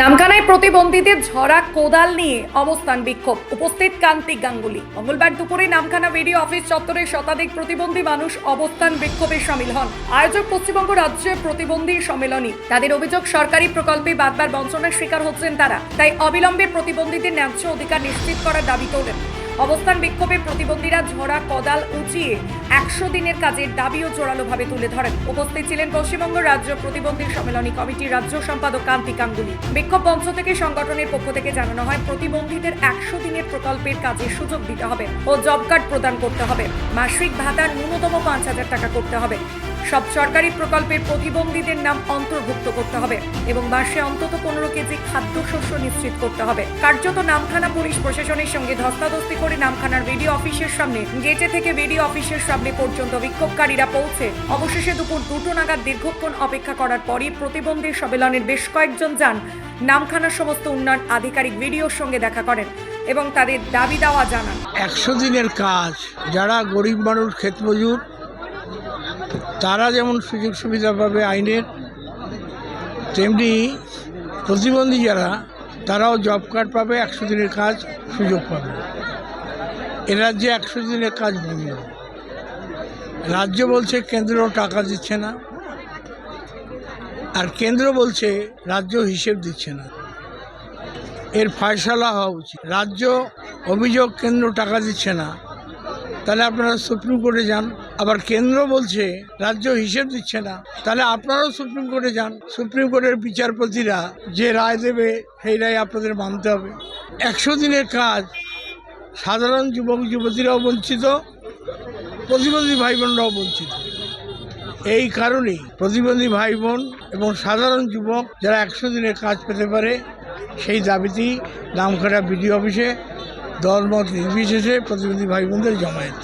নামখানায় প্রতিবন্ধীদের ঝরা কোদাল নিয়ে অবস্থান বিক্ষোভ। উপস্থিত কান্তি গাঙ্গুলি। মঙ্গলবার দুপুরে নামখানা বিডিও অফিস চত্বরে শতাধিক প্রতিবন্ধী মানুষ অবস্থান বিক্ষোভে সামিল হন। আয়োজক পশ্চিমবঙ্গ রাজ্যের প্রতিবন্ধী সম্মেলনী। তাদের অভিযোগ, সরকারি প্রকল্পে বাদবার বঞ্চনার শিকার হচ্ছেন তারা। তাই অবিলম্বে প্রতিবন্ধীদের ন্যায্য অধিকার নিশ্চিত করার দাবি তোলেন। অবস্থান বিক্ষোভে প্রতিবন্ধীরা ঝরা, কদাল উঁচিয়ে একশো দিনের কাজের দাবিও জোরালোভাবে তুলে ধরেন। উপস্থিত ছিলেন পশ্চিমবঙ্গ রাজ্য প্রতিবন্ধী সম্মেলনী কমিটির রাজ্য সম্পাদক কান্তি গাঙ্গুলি বিক্ষোভ মঞ্চ থেকে সংগঠনের পক্ষ থেকে জানানো হয়, প্রতিবন্ধীদের একশো দিনের প্রকল্পের কাজে সুযোগ দিতে হবে ও জব কার্ড প্রদান করতে হবে। মাসিক ভাতা ন্যূনতম পাঁচ হাজার টাকা করতে হবে। সব সরকারি প্রকল্পের প্রতিবন্ধীদের নাম অন্তর্ভুক্ত করতে হবে এবং মাসে অন্তত পনেরো কেজি খাদ্যশস্য নিশ্চিত করতে হবে। কার্যত নামখানা পুলিশ প্রশাসনের সঙ্গে ধস্তাধস্তি করে নামখানার বিডিও অফিসের সামনে, গেটে থেকে বিডিও অফিসের সামনে পর্যন্ত বিক্ষোভকারীরা পৌঁছে। অবশেষে দুপুর দুটো নাগাদ দীর্ঘক্ষণ অপেক্ষা করার পরই প্রতিবন্ধী সম্মেলনের বেশ কয়েকজন যান। নামখানার সমস্ত উন্নয়ন আধিকারিক ভিডিওর সঙ্গে দেখা করেন এবং তাদের দাবি দেওয়া জানান। একশো দিনের কাজ। যারা গরিব মানুষ ক্ষেতমজুর তারা যেমন সুযোগ সুবিধা পাবে আইনের, তেমনি প্রতিবন্ধী যারা, তারাও জব কার্ড পাবে, একশো দিনের কাজ সুযোগ পাবে। রাজ্যে একশো দিনের কাজ বন্ধ। রাজ্য বলছে কেন্দ্র টাকা দিচ্ছে না, আর কেন্দ্র বলছে রাজ্য হিসেব দিচ্ছে না। এর ফয়সলা হওয়া উচিত। রাজ্য অভিযোগ কেন্দ্র টাকা দিচ্ছে না, তাহলে আপনারা সুপ্রিম কোর্টে যান। আবার কেন্দ্র বলছে রাজ্য হিসেব দিচ্ছে না, তাহলে আপনারাও সুপ্রিম কোর্টে যান। সুপ্রিম কোর্টের বিচারপতিরা যে রায় দেবে, সেই রায় আপনাদের মানতে হবে। একশো দিনের কাজ সাধারণ যুবক যুবতীরাও বঞ্চিত, প্রতিবন্ধী ভাই বোনরাও বঞ্চিত। এই কারণেই প্রতিবন্ধী ভাই বোন এবং সাধারণ যুবক যারা একশো দিনের কাজ পেতে পারে, সেই দাবিতেই নামখানা বিডিও অফিসে দলমত নির্বিশেষে প্রতিবন্ধী ভাই বোনদের জমায়েত।